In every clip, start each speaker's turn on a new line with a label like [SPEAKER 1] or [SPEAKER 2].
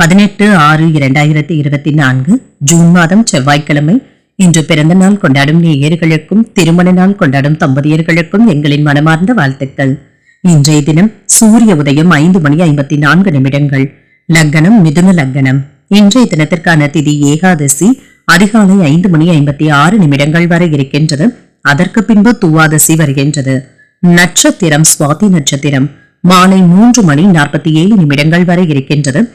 [SPEAKER 1] பதினெட்டு ஆறு இரண்டாயிரத்தி இருபத்தி நான்கு ஜூன் மாதம் செவ்வாய்க்கிழமை. இன்று பிறந்த நாள் கொண்டாடும் நேயர்களுக்கும் திருமண நாள் கொண்டாடும் தம்பதியர்களுக்கும் எங்களின் மனமார்ந்த வாழ்த்துக்கள். இன்றைய தினம் சூரிய உதயம் ஐந்து மணி ஐம்பத்தி நான்கு நிமிடங்கள். லக்னம் மிதுன லக்னம் இன்றைய தினத்திற்கான திதி ஏகாதசி. அதிகாலை ஐந்து மணி ஐம்பத்தி ஆறு நிமிடங்கள் வரை இருக்கின்றது. அதற்கு பின்பு துவாதசி வருகின்றது. நட்சத்திரம் சுவாதி நட்சத்திரம். மாலை மூன்று மணி நாற்பத்தி ஏழு நிமிடங்கள் வரை இருக்கின்றது.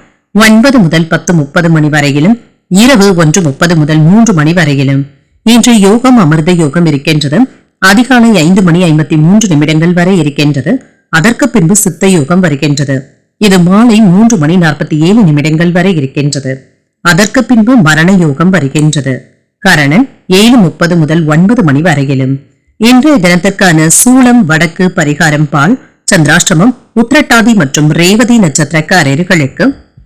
[SPEAKER 1] ஒன்பது முதல் பத்து முப்பது மணி வரையிலும் இரவு ஒன்று முப்பது முதல் மூன்று மணி வரையிலும். இன்று யோகம் அமிர்த யோகம் இருக்கின்றது. அதிகாலை ஐந்து மணி ஐம்பத்தி மூன்று நிமிடங்கள் வரை இருக்கின்றது. அதற்கு பின்பு சித்த யோகம் வருகின்றது. இது மாலை மூன்று மணி நாற்பத்தி ஏழு நிமிடங்கள் வரை இருக்கின்றது. அதற்கு பின்பு மரண யோகம் வருகின்றது. கரணன் ஏழு முப்பது முதல் ஒன்பது மணி வரையிலும். இன்றைய தினத்திற்கான சூளம் வடக்கு பரிகாரம் பால் சந்திராஷ்டமம் உத்திரட்டாதி மற்றும் ரேவதி நட்சத்திரக்காரர்களுக்கு